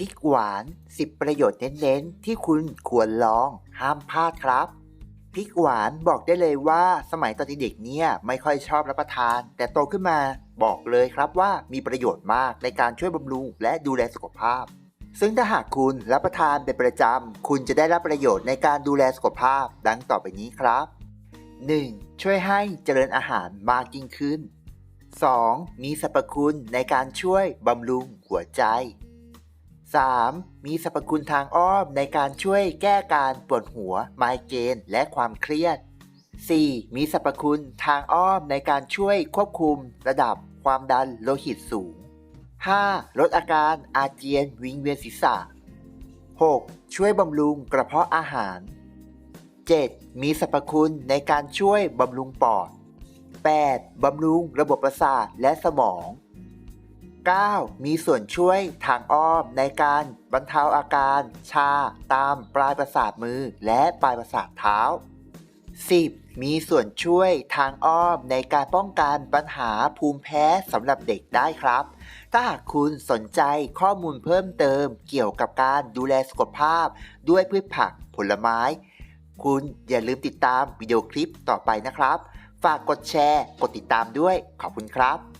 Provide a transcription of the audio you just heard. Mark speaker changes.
Speaker 1: พริกหวาน 10 ประโยชน์เน้นๆ ที่คุณควรลอง ห้ามพลาดครับ พริกหวานบอกได้เลยว่าสมัยตอนเด็กๆเนี่ยไม่ค่อยชอบรับประทาน แต่โตขึ้นมาบอกเลยครับว่ามีประโยชน์มากในการช่วยบำรุงและดูแลสุขภาพ ซึ่งถ้าหากคุณรับประทานเป็นประจำ คุณจะได้รับประโยชน์ในการดูแลสุขภาพ ดังต่อไปนี้ครับ 1. ช่วยให้เจริญอาหารมากยิ่งขึ้น 2. มีสรรพคุณในการช่วยบำรุงหัวใจ 3. มีสรรพคุณทางอ้อมในการช่วยแก้การปวดหัว ไมเกรนและความเครียด 4. มีสรรพคุณทางอ้อมในการช่วยควบคุมระดับความดันโลหิตสูง 5. ลดอาการอาเจียนวิงเวียนศีรษะ 6. ช่วยบำรุงกระเพาะอาหาร 7. มีสรรพคุณในการช่วยบำรุงปอด 8. บำรุงระบบประสาทและสมอง 9. มีส่วนช่วยทางอ้อมในการบรรเทาอาการ ชา ตามปลายประสาทมือและปลายประสาทเท้า 10. มีส่วนช่วยทางอ้อมในการป้องกันปัญหาภูมิแพ้สำหรับเด็กได้ครับ ถ้าหากคุณสนใจข้อมูลเพิ่มเติมเกี่ยวกับการดูแลสุขภาพ ด้วยพืชผักผลไม้ คุณอย่าลืมติดตามวิดีโอคลิปต่อไปนะครับ ฝากกดแชร์ กดติดตามด้วย ขอบคุณครับ